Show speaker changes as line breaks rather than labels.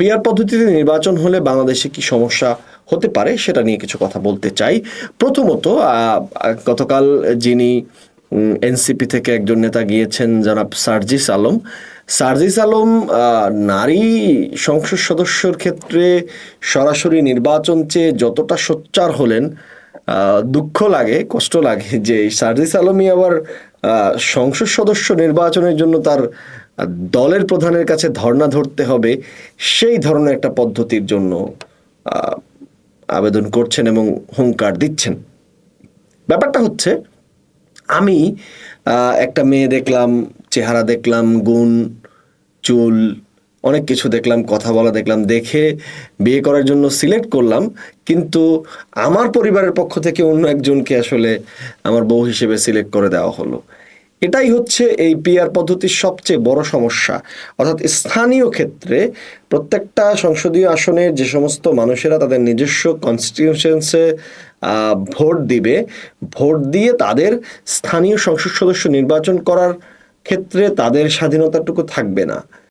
Peer পদ্ধতিতে নির্বাচন হলে বাংলাদেশে কি সমস্যা হতে পারে সেটা নিয়ে কিছু কথা বলতে চাই। প্রথমত গতকাল যিনি এনসিপি থেকে একজন নেতা গিয়েছেন জনাব সার্জিস আলম। সার্জিস আলম নারী সংসদ সদস্যর ক্ষেত্রে সরাসরি নির্বাচন চেয়ে যতটা সোচ্চার হলেন দুঃখ লাগে, কষ্ট লাগে যে সার্জিস আলমই আবার সংসদ সদস্য নির্বাচনের জন্য তার দলের প্রধানের কাছে ধর্ণা ধরতে হবে, সেই ধরনের একটা পদ্ধতির জন্য আবেদন করছেন এবং হুঙ্কার দিচ্ছেন। ব্যাপারটা হচ্ছে, আমি একটা মেয়ে দেখলাম, চেহারা দেখলাম, গুণ, চুল, অনেক কিছু দেখলাম, কথা বলা দেখলাম, দেখে বিয়ে করার জন্য সিলেক্ট করলাম, কিন্তু আমার পরিবারের পক্ষ থেকে অন্য একজনকে আসলে আমার বউ হিসেবে সিলেক্ট করে দেওয়া হলো। এটাই হচ্ছে এই পিআর পদ্ধতির সবচেয়ে বড় সমস্যা। অর্থাৎ স্থানীয় ক্ষেত্রে প্রত্যেকটা সংসদীয় আসনে যে সমস্ত মানুষেরা তাদের নিজস্ব কনস্টিটিউশনসে ভোট দিবে, ভোট দিয়ে তাদের স্থানীয় সংসদ সদস্য নির্বাচন করার ক্ষেত্রে তাদের স্বাধীনতাটুকু থাকবে না।